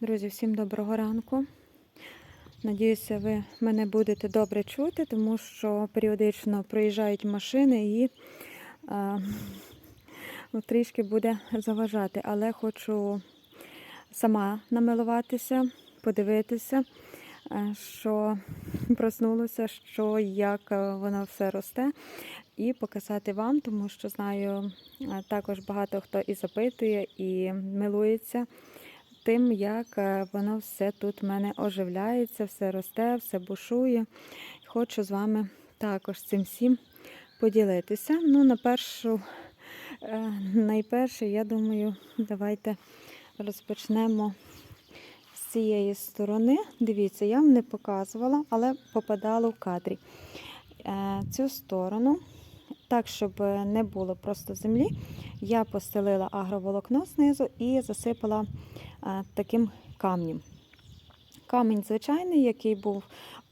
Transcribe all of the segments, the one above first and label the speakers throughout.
Speaker 1: Друзі, всім доброго ранку. Надіюся, ви мене будете добре чути, тому що періодично проїжджають машини і а, ну, трішки буде заважати. Але хочу сама намилуватися, подивитися, е, що проснулося, що як е, воно все росте, і показати вам, тому що знаю, е, також багато хто і запитує, і милується тим, як е, воно все тут в мене оживляється, все росте, все бушує. Хочу з вами також цим всім поділитися. Ну, на першу, е, найперше, я думаю, давайте розпочнемо з цієї сторони. Дивіться, я вам не показувала, але попадало в кадрі. Е, Цю сторону, так, щоб не було просто землі, я постелила агроволокно знизу і засипала таким камнем. Камінь звичайний, який був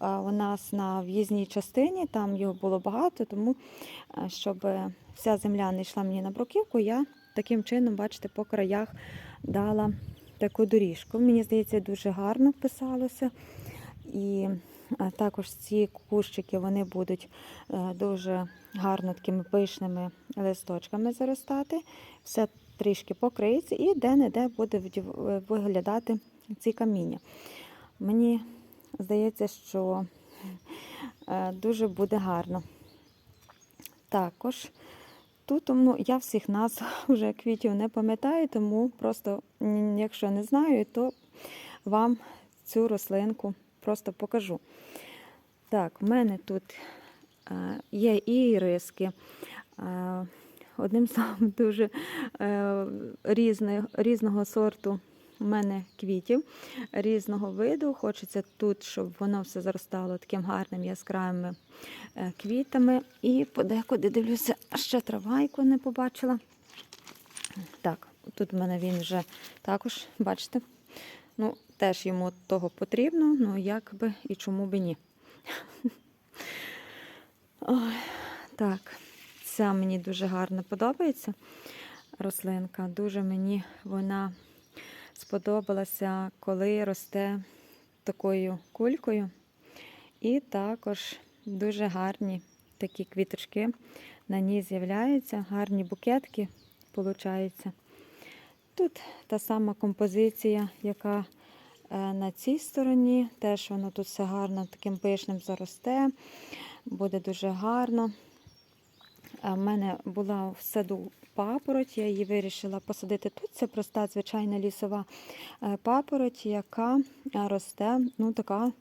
Speaker 1: е, у нас на в'їзній частині, там його було багато, тому е, щоб вся земля не йшла мені на бруківку, я таким чином, бачите, по краях дала таку доріжку. Мені здається, дуже гарно вписалося. І е, також ці кущики вони будуть е, дуже гарно такими пишними листочками заростати. Все трішки покриється і де-не-де буде е, виглядати ці каміння. Мені здається, що е, дуже буде гарно. Також тут ну, я всіх назв вже квітів не пам'ятаю, тому просто, якщо не знаю, то вам цю рослинку просто покажу. Так, в мене тут е, є і іриски. Одним словом, дуже е, різне, різного сорту у мене квітів, різного виду. Хочеться тут, щоб воно все заростало таким гарним яскравими е, квітами. І подекуди дивлюся, ще травайку не побачила. Так, тут в мене він вже також, бачите, ну, теж йому того потрібно, ну як би і чому би ні. Ой, так, ця мені дуже гарно подобається рослинка. Дуже мені вона сподобалася, коли росте такою кулькою. І також дуже гарні такі квіточки на ній з'являються, гарні букетки получаються. Тут та сама композиція, яка е, на цій стороні. Теж воно тут все гарно таким пишним заросте, буде дуже гарно. В мене була в саду папороть, я її вирішила посадити тут. Це проста звичайна лісова е, папороть, яка росте, ну така,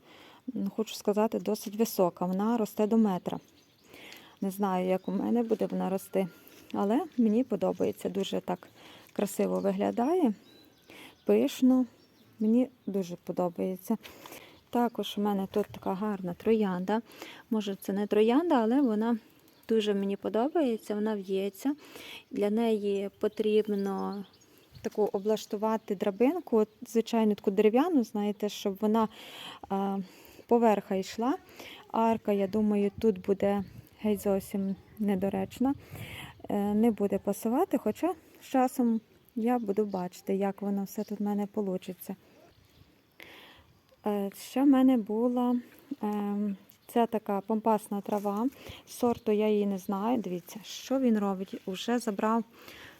Speaker 1: хочу сказати, досить висока. Вона росте до метра. Не знаю, як у мене буде вона рости, але мені подобається. Дуже так красиво виглядає, пишно. Мені дуже подобається. Також у мене тут така гарна троянда. Може, це не троянда, але вона дуже мені подобається, вона в'ється. Для неї потрібно таку облаштувати драбинку, звичайно, таку дерев'яну, знаєте, щоб вона поверха йшла. Арка, я думаю, тут буде геть зовсім недоречна, е, не буде пасувати, хоча з часом я буду бачити, як воно все тут в мене вийде. Ще в мене була ем, це така помпасна трава. Сорту я її не знаю. Дивіться, що він робить. Уже забрав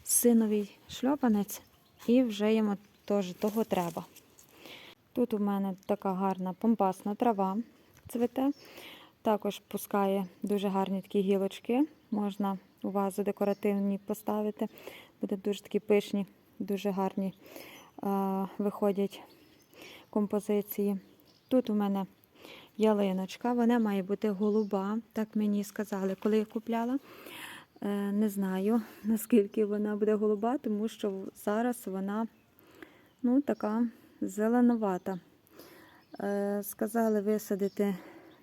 Speaker 1: синовий шльопанець і вже йому теж того треба. Тут у мене така гарна помпасна трава цвете. Також пускає дуже гарні такі гілочки. Можна у вазу декоративні поставити. Буде дуже такі пишні, дуже гарні е, виходять композиції. Тут у мене ялиночка, вона має бути голуба, так мені сказали, коли я купляла. Е, Не знаю, наскільки вона буде голуба, тому що зараз вона ну, така зеленувата. Е, Сказали висадити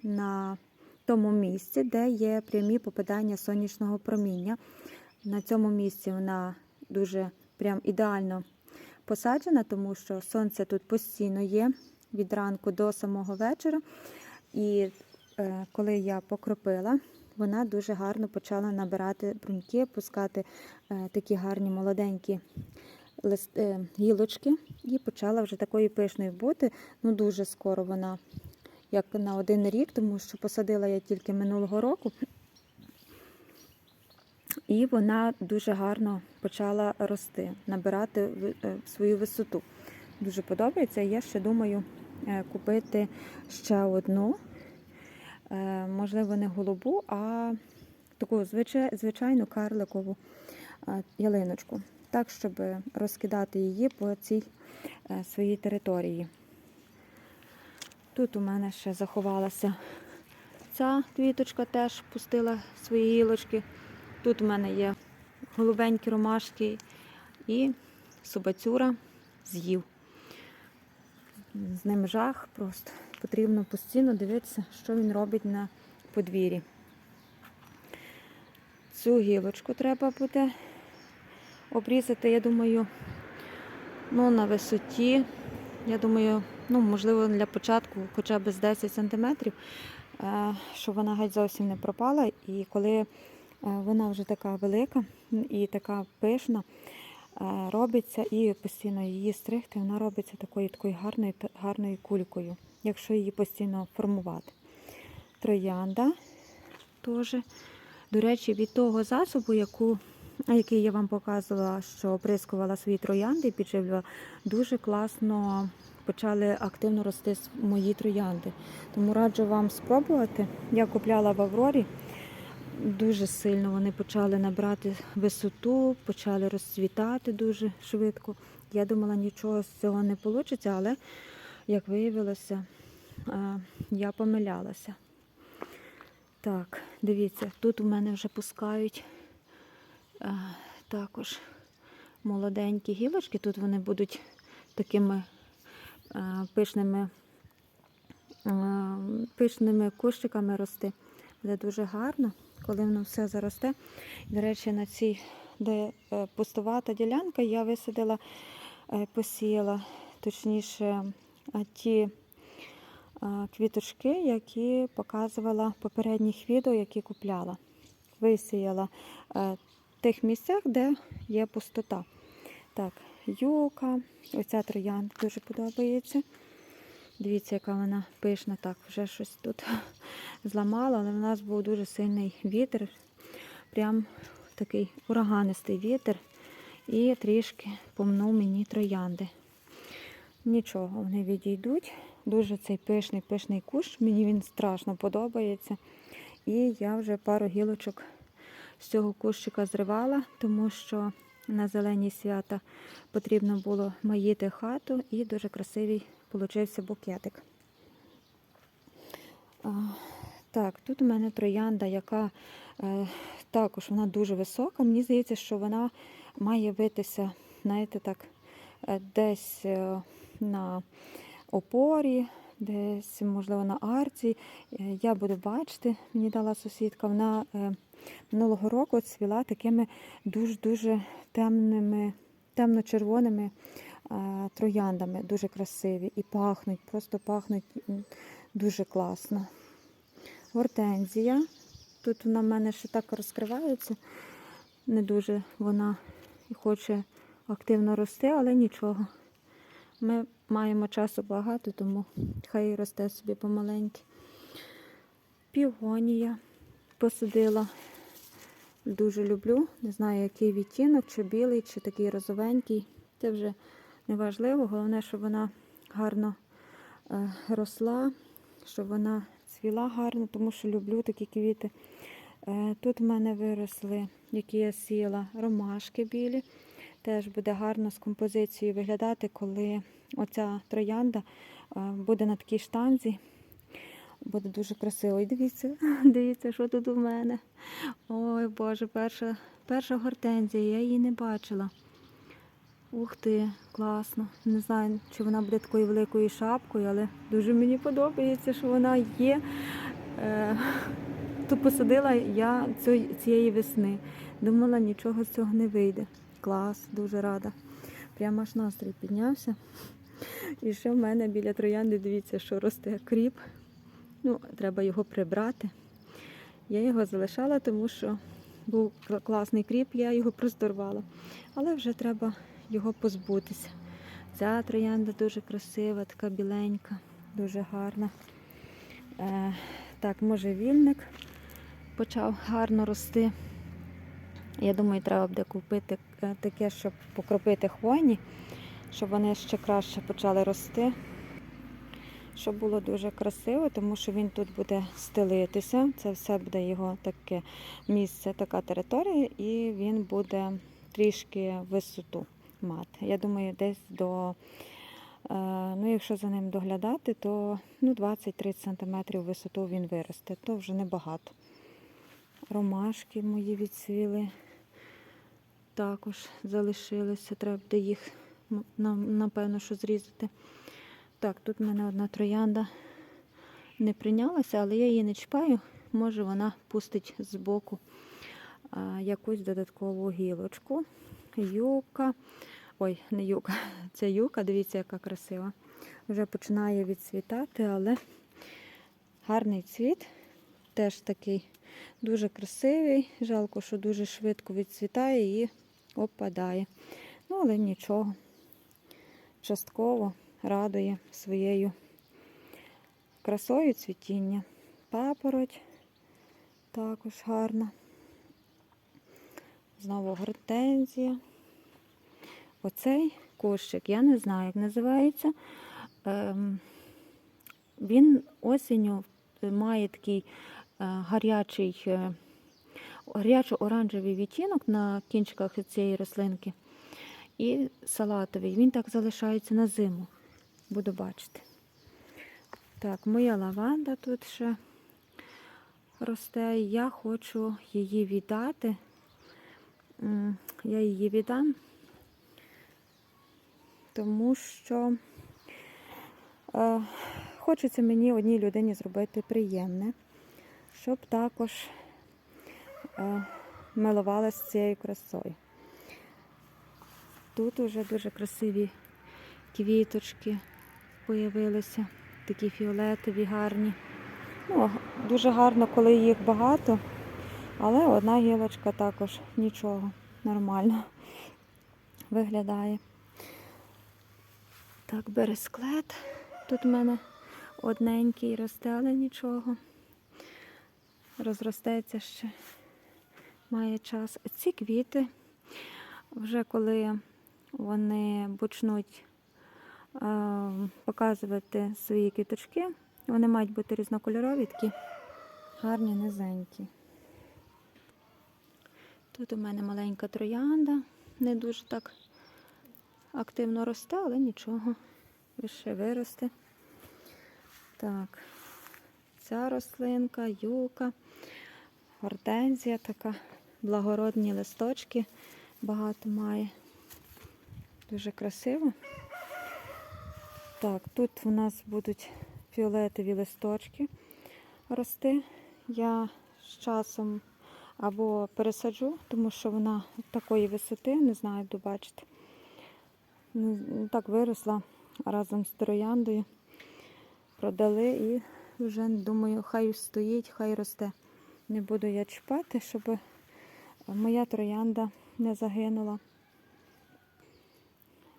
Speaker 1: на тому місці, де є прямі попадання сонячного проміння. На цьому місці вона дуже прям ідеально посаджена, тому що сонце тут постійно є від ранку до самого вечора. І е, коли я покропила, вона дуже гарно почала набирати бруньки, пускати е, такі гарні молоденькі лист, е, гілочки і почала вже такою пишною бути. Ну дуже скоро вона, як на один рік, тому що посадила я тільки минулого року. І вона дуже гарно почала рости, набирати е, свою висоту. Дуже подобається. Я ще думаю купити ще одну, е, можливо, не голубу, а таку звичайну карликову е, ялиночку, так, щоб розкидати її по цій е, своїй території. Тут у мене ще заховалася ця квіточка, теж пустила свої гілочки. Тут у мене є голубенькі ромашки і собацюра з'їв. З ним жах просто. Потрібно постійно дивитися, що він робить на подвір'ї. Цю гілочку треба буде обрізати, я думаю, ну, на висоті. Я думаю, ну, можливо, для початку хоча б з 10 см, щоб вона геть зовсім не пропала. І коли е, вона вже така велика і така пишна, е, робиться і постійно її стригти, вона робиться такою такою гарною, гарною кулькою, якщо її постійно формувати. Троянда теж. До речі, від того засобу, яку, який я вам показувала, що оприскувала свої троянди і підживлювала, дуже класно почали активно рости мої троянди. Тому раджу вам спробувати. Я купляла в Аврорі. Дуже сильно вони почали набирати висоту, почали розцвітати дуже швидко. Я думала, нічого з цього не вийде, але, як виявилося, е, я помилялася. Так, дивіться, тут у мене вже пускають е, також молоденькі гілочки. Тут вони будуть такими е, пишними, пишними кущиками рости. Буде дуже гарно, коли воно все заросте. До речі, на цій, де е, пустувата ділянка, я висадила, е, посіяла, точніше, е, ті квіточки, які показувала в попередніх відео, які купляла. Висіяла в тих місцях, де є пустота. Так, юка, оця троянда дуже подобається. Дивіться, яка вона пишна. Так, вже щось тут зламала, але в нас був дуже сильний вітер. Прям такий ураганистий вітер. І трішки помнув мені троянди. Нічого, вони відійдуть. Дуже цей пишний, пишний кущ. Мені він страшно подобається. І я вже пару гілочок з цього кущика зривала, тому що на зелені свята потрібно було маїти хату і дуже красивий получився букетик. Так, тут у мене троянда, яка е, також вона дуже висока. Мені здається, що вона має витися, знаєте, так, е, десь е, на опорі, десь, можливо, на арці. Я буду бачити, мені дала сусідка. Вона минулого року цвіла такими дуже-дуже темними, темно-червоними трояндами, дуже красиві і пахнуть, просто пахнуть дуже класно. Гортензія. Тут вона в мене ще так розкривається. Не дуже вона хоче активно рости, але нічого. Ми маємо часу багато, тому хай росте собі помаленьки. Півгонія посадила. Дуже люблю. Не знаю, який відтінок, чи білий, чи такий розовенький. Це вже не важливо. Головне, щоб вона гарно е, росла, щоб вона цвіла гарно, тому що люблю такі квіти. Е, тут в мене виросли, які я сіяла, ромашки білі. Теж буде гарно з композицією виглядати, коли оця троянда е, буде на такій штанзі. Буде дуже красиво. І дивіться, дивіться, що тут у мене. Ой, Боже, перша, перша гортензія, я її не бачила. Ух ти, класно. Не знаю, чи вона буде такою великою шапкою, але дуже мені подобається, що вона є. Е, то посадила я цієї весни. Думала, нічого з цього не вийде. Клас, дуже рада. Прямо аж настрій піднявся. І ще в мене біля троянди, дивіться, що росте кріп. Ну, треба його прибрати. Я його залишала, тому що був класний кріп, я його просто рвала. Але вже треба його позбутися. Ця троянда дуже красива, така біленька, дуже гарна. Е, так, можжевільник почав гарно рости. Я думаю, треба буде купити е, таке, щоб покропити хвойні, щоб вони ще краще почали рости. Щоб було дуже красиво, тому що він тут буде стелитися. Це все буде його таке місце, така територія, і він буде трішки висоту мати. Я думаю, десь до, е, ну якщо за ним доглядати, то ну, 20-30 см висоту він виросте, то вже небагато. Ромашки мої відсвіли також залишилися. Треба буде їх напевно що зрізати. Так, тут в мене одна троянда не прийнялася, але я її не чіпаю. Може вона пустить збоку а, якусь додаткову гілочку. Юка. Ой, не юка, це юка, дивіться, яка красива. Вже починає відцвітати, але гарний цвіт. Теж такий дуже красивий. Жалко, що дуже швидко відцвітає і опадає. Ну, але нічого. Частково радує своєю красою цвітіння. Папороть також гарна. Знову гортензія. Оцей кущик, я не знаю, як називається. Ем, він осінню має такий е, гарячий, е, гарячо-оранжевий відтінок на кінчиках цієї рослинки. І салатовий. Він так залишається на зиму. Буду бачити. Так, моя лаванда тут ще росте. Я хочу її віддати. Я її віддам, тому що е, хочеться мені одній людині зробити приємне, щоб також е, милувалася цією красою. Тут уже дуже красиві квіточки появилися, такі фіолетові, гарні. Ну, дуже гарно, коли їх багато, але одна гілочка також нічого, нормально виглядає. Так, бересклет. Тут у мене одненький росте, але нічого. Розростеться ще, має час. Ці квіти, вже коли вони почнуть е, показувати свої квіточки, вони мають бути різнокольорові, такі гарні, низенькі. Тут у мене маленька троянда, не дуже так активно росте, але нічого, ще виросте. Так, ця рослинка, юка, гортензія така, благородні листочки багато має. Дуже красиво. Так, тут у нас будуть фіолетові листочки рости. Я з часом або пересаджу, тому що вона такої висоти, не знаю, добачите. Ну, Так виросла разом з трояндою. Продали і вже думаю, хай стоїть, хай росте. Не буду я чіпати, щоб моя троянда не загинула.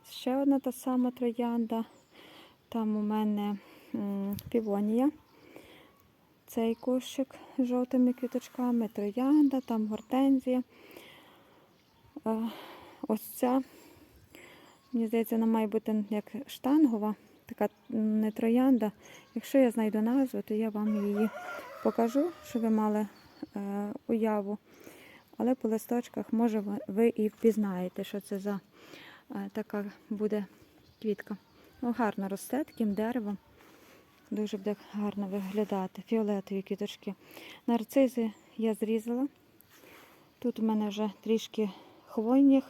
Speaker 1: Ще одна та сама троянда. Там у мене півонія. Цей кущик з жовтими квіточками, троянда, там гортензія. Е, Ось ця, мені здається, вона має бути як штангова, така не троянда. Якщо я знайду назву, то я вам її покажу, щоб ви мали е, уяву. Але по листочках, може, ви- і впізнаєте, що це за е, така буде квітка. Ну, гарно росте таким деревом. Дуже буде гарно виглядати. Фіолетові квіточки. Нарцизи я зрізала. Тут у мене вже трішки хвойних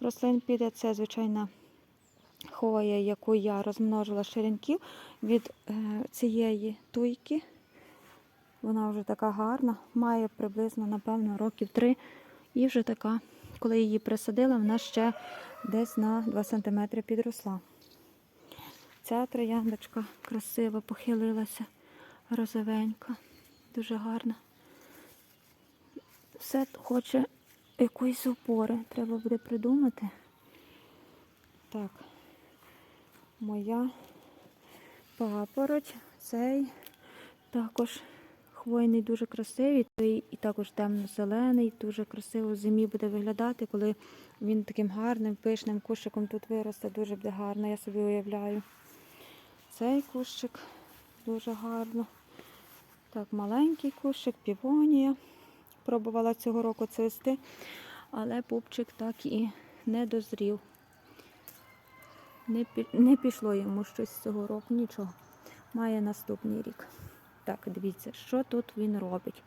Speaker 1: рослин піде. Це звичайна хвоя, яку я розмножила з черенків від е, цієї туйки. Вона вже така гарна, має приблизно, напевно, років три. І вже така, коли її присадила, вона ще десь на 2 см підросла. Ця трояндочка красиво похилилася, розовенька, дуже гарна. Все хоче якоїсь опори, треба буде придумати. Так, моя папороть, цей також хвойний, дуже красивий, і також темно-зелений, дуже красиво в зимі буде виглядати, коли він таким гарним, пишним кущиком тут виросте, дуже буде гарно, я собі уявляю. Цей кущик дуже гарно. Так, маленький кущик, півонія. Пробувала цього року цвісти, але пупчик так і не дозрів. Не, пішло йому щось цього року, нічого. Має наступний рік. Так, дивіться, що тут він робить.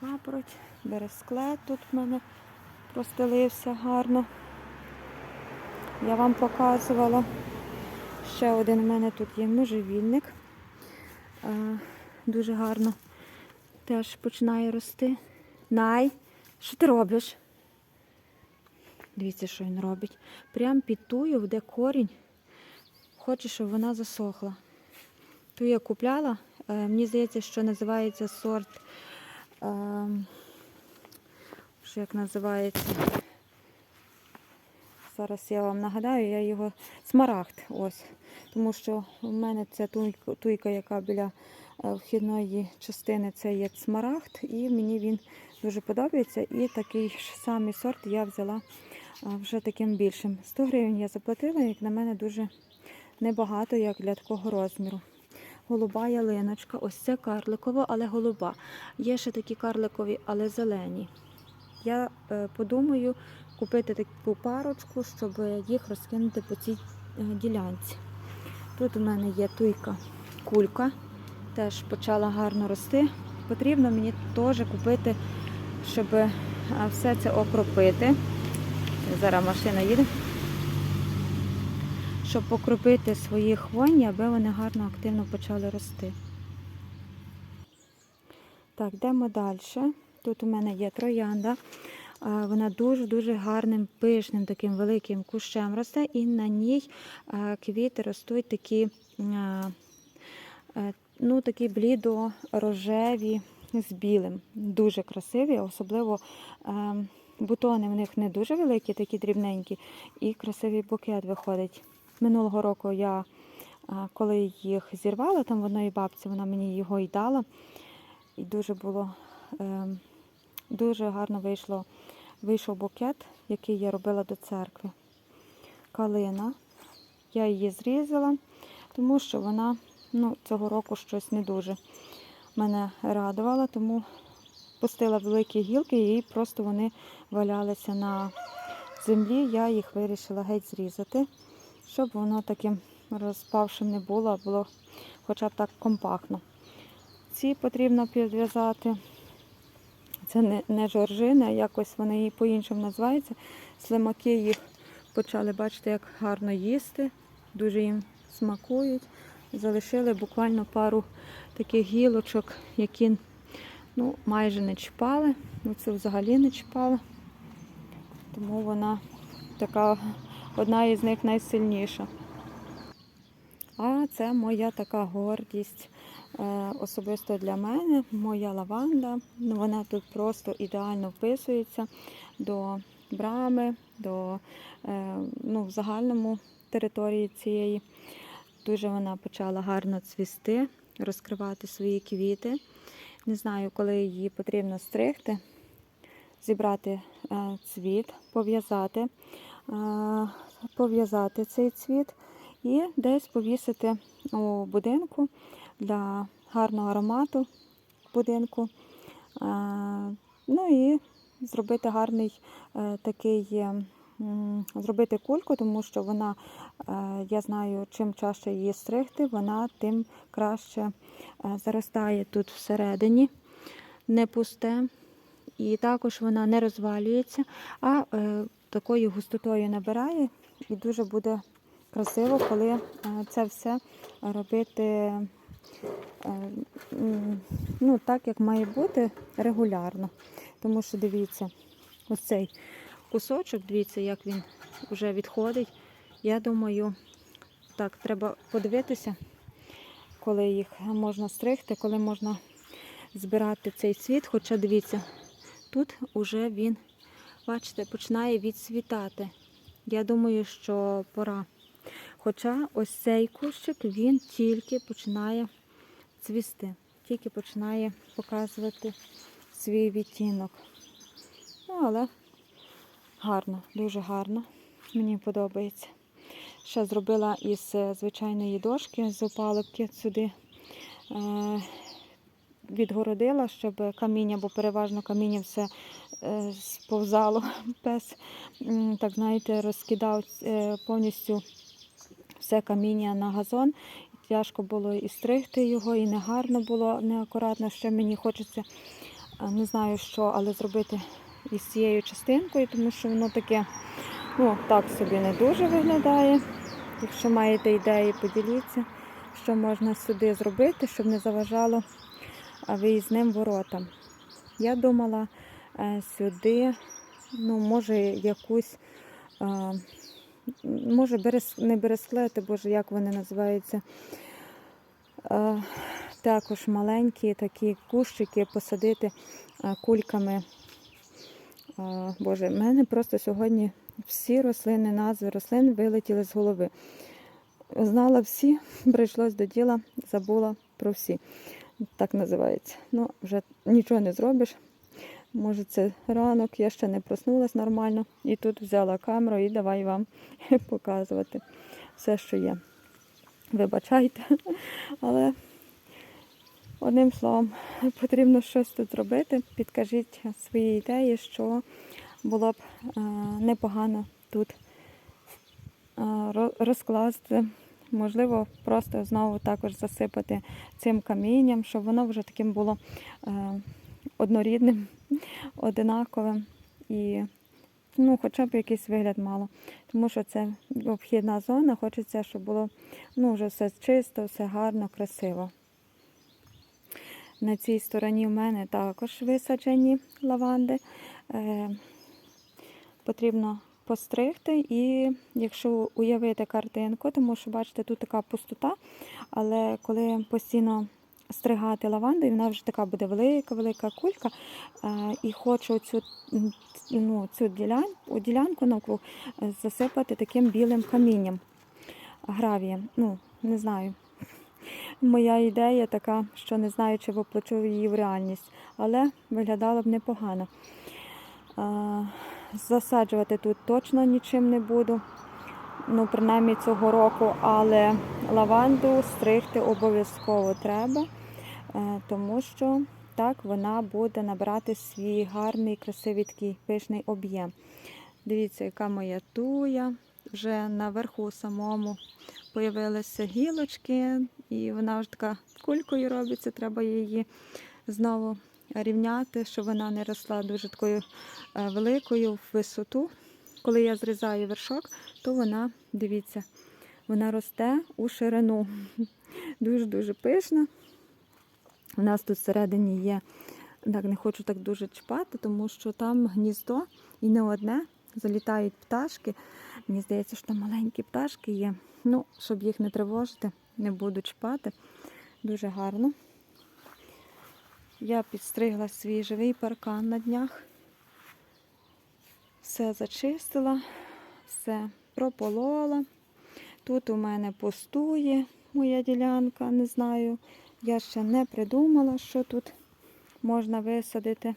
Speaker 1: Папороть, бересклет тут в мене простелився гарно. Я вам показувала. Ще один у мене тут є можжевільник. Е, Дуже гарно теж починає рости. Най, що ти робиш? Дивіться, що він робить. Прям під тую, де корінь, хоче, щоб вона засохла. Ту я купляла. е, Мені здається, що називається сорт. е, Що як називається? Зараз я вам нагадаю, я його смарагд. Ось. Тому що в мене це туйка, яка біля вхідної частини, це є смарагд, і мені він дуже подобається. І такий ж самий сорт я взяла вже таким більшим. 100 гривень я заплатила, як на мене дуже небагато, як для такого розміру. Голуба ялиночка, ось це карликово, але голуба. Є ще такі карликові, але зелені. Я е, подумаю купити таку парочку, щоб їх розкинути по цій е, ділянці. Тут у мене є туйка кулька, теж почала гарно рости. Потрібно мені теж купити, щоб е, все це окропити. Зараз машина їде. Щоб покропити свої хвойні, аби вони гарно активно почали рости. Так, йдемо далі. Тут у мене є троянда. Вона дуже-дуже гарним, пишним, таким великим кущем росте, і на ній квіти ростуть такі, е, ну, такі блідо-рожеві з білим. Дуже красиві, особливо е, бутони в них не дуже великі, такі дрібненькі, і красивий букет виходить. Минулого року я, а, коли їх зірвала, там в одної бабці, вона мені його й дала. І дуже було е, дуже гарно вийшло, вийшов букет, який я робила до церкви. Калина. Я її зрізала, тому що вона ну, цього року щось не дуже мене радувала, тому пустила великі гілки і просто вони валялися на землі. Я їх вирішила геть зрізати, щоб воно таким розпавшим не було, а було хоча б так компактно. Ці потрібно підв'язати. Це не, не а якось вони її по-іншому називаються. Слимаки їх почали, бачите, як гарно їсти, дуже їм смакують. Залишили буквально пару таких гілочок, які ну, майже не чіпали. Ну, це взагалі не чіпали. Тому вона така одна із них найсильніша. А це моя така гордість е, особисто для мене, моя лаванда. Ну, Вона тут просто ідеально вписується до брами, до е, ну, в загальному території цієї. Дуже вона почала гарно цвісти, розкривати свої квіти. Не знаю, коли її потрібно стригти, зібрати е, цвіт, пов'язати, е, пов'язати цей цвіт і десь повісити у будинку для гарного аромату будинку. Е, Ну і зробити гарний такий, зробити кульку, тому що вона, е, я знаю, чим чаще її стригти, вона тим краще е, заростає тут всередині, не пусте. І також вона не розвалюється, а е, такою густотою набирає і дуже буде красиво, коли це все робити ну, так, як має бути регулярно. Тому що дивіться, ось цей кусочок, дивіться, як він вже відходить. Я думаю, так, треба подивитися, коли їх можна стригти, коли можна збирати цей цвіт. Хоча дивіться, тут уже він, бачите, починає відцвітати. Я думаю, що пора. Хоча ось цей кущик він тільки починає цвісти, тільки починає показувати свій відтінок. Ну, але гарно, дуже гарно. Мені подобається. Ще зробила із е, звичайної дошки з опалубки сюди. Е, відгородила, щоб каміння, бо переважно каміння все е, сповзало. Пес, так знаєте, розкидав повністю все каміння на газон. Тяжко було і стригти його, і негарно було, неакуратно. Ще мені хочеться, не знаю що, але зробити із цією частинкою, тому що воно таке, ну, так собі не дуже виглядає. Якщо маєте ідеї, поділіться, що можна сюди зробити, щоб не заважало виїзним воротам. Я думала е, сюди, ну, може, якусь, може, берес, не бересклети, боже, як вони називаються. Також маленькі такі кущики посадити кульками. Боже, в мене просто сьогодні всі рослини, назви рослин вилетіли з голови. Знала всі, прийшлось до діла, забула про всі. Так називається. Ну, вже нічого не зробиш. Може, це ранок, я ще не проснулась нормально. І тут взяла камеру і давай вам показувати все, що є. Вибачайте, але одним словом, потрібно щось тут зробити. Підкажіть свої ідеї, що було б е, непогано тут е, розкласти. Можливо, просто знову також засипати цим камінням, щоб воно вже таким було е, однорідним, одинаковим і ну, хоча б якийсь вигляд мало. Тому що це обхідна зона, хочеться, щоб було ну, вже все чисто, все гарно, красиво. На цій стороні в мене також висаджені лаванди. Е, потрібно постригти. І якщо уявити картинку, тому що бачите, тут така пустота, але коли постійно стригати лаванду, і вона вже така буде велика, велика кулька. е, І хочу цю, ну, цю ділянку, ділянку навкруг е, засипати таким білим камінням, гравієм. Ну, не знаю. Моя ідея така, що не знаю, чи воплочу її в реальність, але виглядало б непогано. Засаджувати тут точно нічим не буду, ну, принаймні цього року, але лаванду стригти обов'язково треба, е, тому що так вона буде набирати свій гарний, красивий такий пишний об'єм. Дивіться, яка моя туя. Вже наверху самому появилися гілочки, і вона вже така кулькою робиться, треба її знову рівняти, щоб вона не росла дуже такою е, великою в висоту. Коли я зрізаю вершок, то вона, дивіться, вона росте у ширину. Дуже-дуже пишна. У нас тут всередині є, так не хочу так дуже чіпати, тому що там гніздо і не одне. Залітають пташки. Мені здається, що там маленькі пташки є. Ну, щоб їх не тривожити, не буду чіпати. Дуже гарно. Я підстригла свій живий паркан на днях. Все зачистила, все прополола. Тут у мене пустує моя ділянка, не знаю. Я ще не придумала, що тут можна висадити.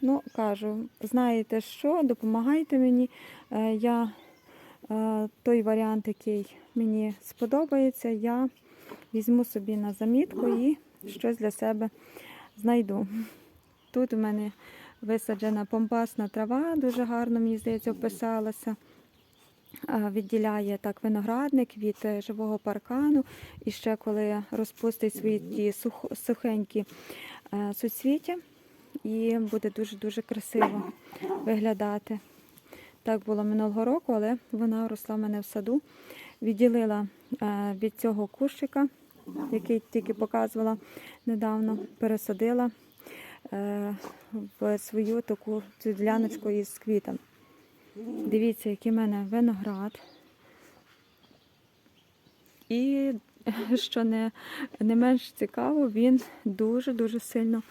Speaker 1: Ну, кажу, знаєте що, допомагайте мені. Е, Я той варіант, який мені сподобається, я візьму собі на замітку і щось для себе знайду. Тут у мене висаджена помпасна трава, дуже гарно, мені здається, вписалася. Е, Відділяє так виноградник від е, живого паркану. І ще коли розпустить свої ті сух- сухенькі е, суцвіття, і буде дуже-дуже красиво виглядати. Так було минулого року, але вона росла в мене в саду. Відділила е, від цього кущика, який тільки показувала недавно, пересадила е, в свою таку цю діляночку із квітами. Дивіться, який в мене виноград. І що не, не менш цікаво, він дуже-дуже сильно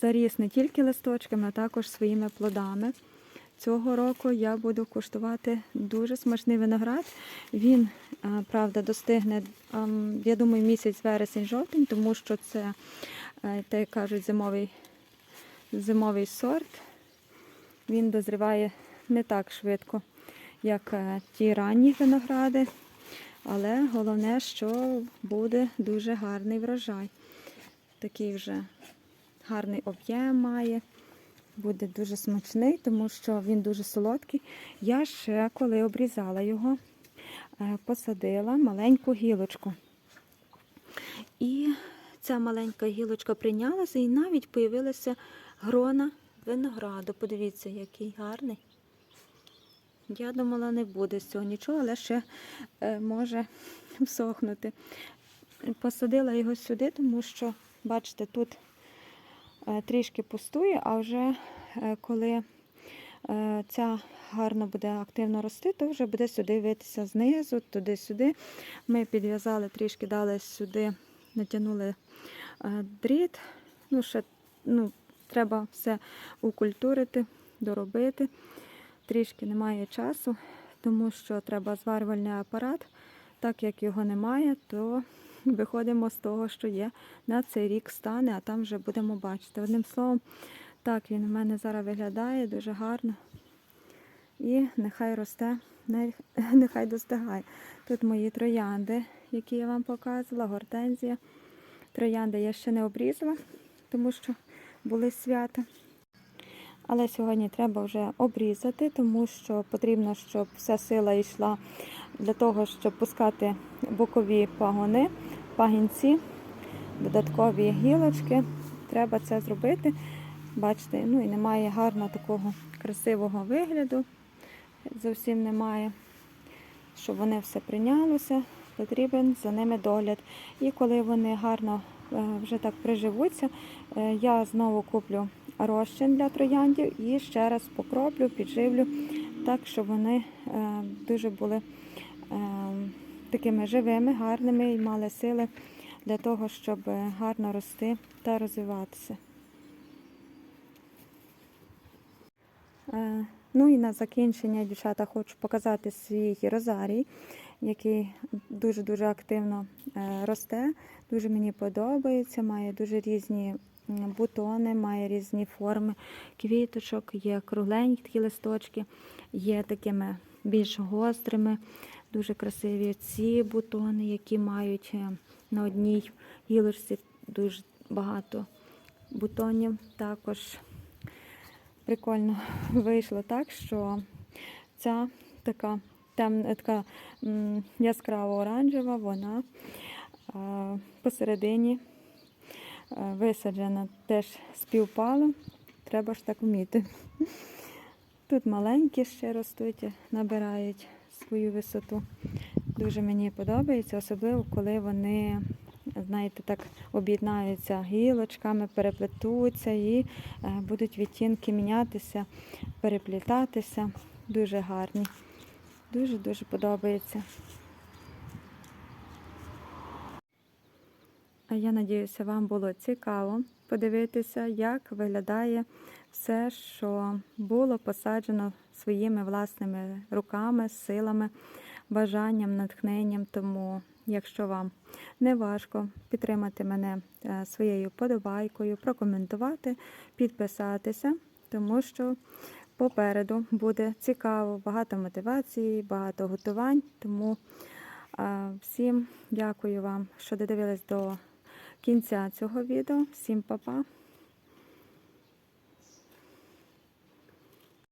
Speaker 1: заріс не тільки листочками, а також своїми плодами. Цього року я буду куштувати дуже смачний виноград. Він, е, правда, достигне, ем, я думаю, місяць вересень-жовтень, тому що це, е, так кажуть, зимовий, зимовий сорт. Він дозріває не так швидко, як е, ті ранні виногради. Але головне, що буде дуже гарний врожай. Такий вже гарний об'єм має. Буде дуже смачний, тому що він дуже солодкий. Я ще коли обрізала його, е, посадила маленьку гілочку. І ця маленька гілочка прийнялася і навіть появилися грона винограду. Подивіться, який гарний. Я думала, не буде з цього нічого, але ще е, може всохнути. Посадила його сюди, тому що, бачите, тут трішки пустує, а вже е, коли е, ця гарно буде активно рости, то вже буде сюди витися знизу, туди-сюди. Ми підв'язали трішки, дали сюди, натягнули е, дріт. Ну, ще ну, треба все укультурити, доробити. Трішки немає часу, тому що треба зварювальний апарат. Так як його немає, то виходимо з того, що є. На цей рік стане, а там вже будемо бачити. Одним словом, так він у мене зараз виглядає дуже гарно. І нехай росте, нехай достигає. Тут мої троянди, які я вам показувала, гортензія. Троянди я ще не обрізала, тому що були свята. Але сьогодні треба вже обрізати, тому що потрібно, щоб вся сила йшла для того, щоб пускати бокові пагони, пагінці, додаткові гілочки. Треба це зробити. Бачите, ну і немає гарно такого красивого вигляду. Зовсім немає. Щоб вони все прийнялося, потрібен за ними догляд. І коли вони гарно е, вже так приживуться, е, я знову куплю розчин для трояндів і ще раз покроплю, підживлю, так, щоб вони е, дуже були такими живими, гарними і мали сили для того, щоб е, гарно рости та розвиватися. Е, Ну і на закінчення, дівчата, хочу показати свій розарій, який дуже-дуже активно е, росте. Дуже мені подобається, має дуже різні бутони, має різні форми квіточок, є кругленькі такі листочки, є такими більш гострими, дуже красиві ці бутони, які мають е, на одній гілочці дуже багато бутонів. Також прикольно вийшло так, що ця така темна, така яскраво оранжева, вона а, посередині висаджена, теж співпало. Треба ж так вміти. Тут маленькі ще ростуть, набирають свою висоту. Дуже мені подобається, особливо коли вони, знаєте, так об'єднаються гілочками, переплетуться і е, будуть відтінки мінятися, переплітатися. Дуже гарні. Дуже-дуже подобається. А я надіюся, вам було цікаво подивитися, як виглядає все, що було посаджено своїми власними руками, силами, бажанням, натхненням. Тому, якщо вам не важко підтримати мене е, своєю подобайкою, прокоментувати, підписатися, тому що попереду буде цікаво, багато мотивації, багато готувань. Тому е, всім дякую вам, що додивились до кінця цього відео. Всім па-па!